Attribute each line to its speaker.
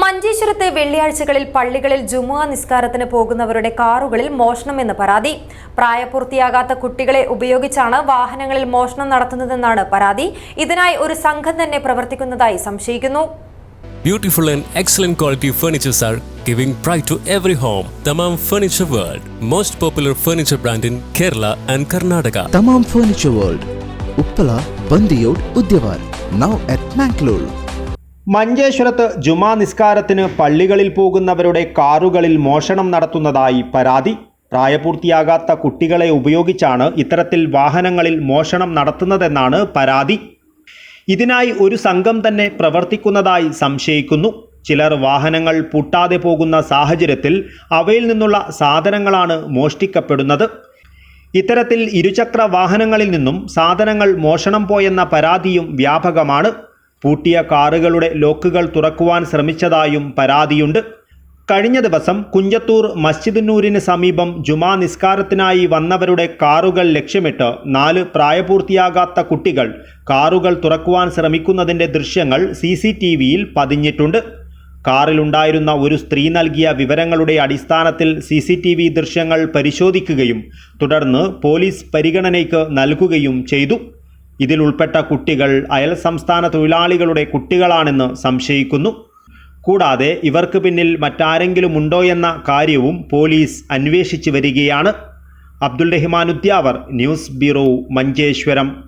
Speaker 1: മഞ്ചേശ്വരത്തെ വെള്ളിയാഴ്ചകളിൽ പള്ളികളിൽ ജുമുഅ നിസ്കാരത്തിന് പോകുന്നവരുടെ കാറുകളിൽ മോഷണമെന്ന് പരാതി പ്രായപൂർത്തിയാകാത്ത കുട്ടികളെ ഉപയോഗിച്ചാണ് വാഹനങ്ങളിൽ മോഷണം നടത്തുന്നതെന്നാണ് പരാതി ഇതിനായി ഒരു സംഘം തന്നെ പ്രവർത്തിക്കുന്നതായി സംശയിക്കുന്നു
Speaker 2: Beautiful and excellent quality furnitures are giving pride to every home. Tamam Furniture World, most popular furniture brand in Kerala and Karnataka.
Speaker 3: Tamam Furniture World, Uppala, Bandiyod, Udyavar, Now at Mangalore.
Speaker 4: മഞ്ചേശ്വരത്ത് ജുമാ നിസ്കാരത്തിന് പള്ളികളിൽ പോകുന്നവരുടെ കാറുകളിൽ മോഷണം നടത്തുന്നതായി പരാതി. പ്രായപൂർത്തിയാകാത്ത കുട്ടികളെ ഉപയോഗിച്ചാണ് ഇത്തരത്തിൽ വാഹനങ്ങളിൽ മോഷണം നടത്തുന്നതെന്നാണ് പരാതി. ഇതിനായി ഒരു സംഘം തന്നെ പ്രവർത്തിക്കുന്നതായി സംശയിക്കുന്നു. ചിലർ വാഹനങ്ങൾ പൂട്ടാതെ പോകുന്ന സാഹചര്യത്തിൽ അവയിൽ നിന്നുള്ള സാധനങ്ങളാണ് മോഷ്ടിക്കപ്പെടുന്നത്. ഇത്തരത്തിൽ ഇരുചക്ര വാഹനങ്ങളിൽ നിന്നും സാധനങ്ങൾ മോഷണം പോയെന്ന പരാതിയും വ്യാപകമാണ്. പൂട്ടിയ കാറുകളുടെ ലോക്കുകൾ തുറക്കുവാൻ ശ്രമിച്ചതായും പരാതിയുണ്ട്. കഴിഞ്ഞ ദിവസം കുഞ്ചത്തൂർ മസ്ജിദുന്നൂരിന് സമീപം ജുമാ നിസ്കാരത്തിനായി വന്നവരുടെ കാറുകൾ ലക്ഷ്യമിട്ട് നാല് പ്രായപൂർത്തിയാകാത്ത കുട്ടികൾ കാറുകൾ തുറക്കുവാൻ ശ്രമിക്കുന്നതിന്റെ ദൃശ്യങ്ങൾ സി സി ടി വിയിൽ പതിഞ്ഞിട്ടുണ്ട്. കാറിലുണ്ടായിരുന്ന ഒരു സ്ത്രീ നൽകിയ വിവരങ്ങളുടെ അടിസ്ഥാനത്തിൽ സി സി ടി വി ദൃശ്യങ്ങൾ പരിശോധിക്കുകയും തുടർന്ന് പോലീസ് പരിഗണനയ്ക്ക് നൽകുകയും ചെയ്തു. ഇതിൽ ഉൾപ്പെട്ട കുട്ടികൾ അയൽ സംസ്ഥാന തൊഴിലാളികളുടെ കുട്ടികളാണെന്ന് സംശയിക്കുന്നു. കൂടാതെ ഇവർക്ക് പിന്നിൽ മറ്റാരെങ്കിലും ഉണ്ടോ എന്ന കാര്യവും പോലീസ് അന്വേഷിച്ചു വരികയാണ്. Abdul Rahman Udyavar news bureau Manjeshwaram.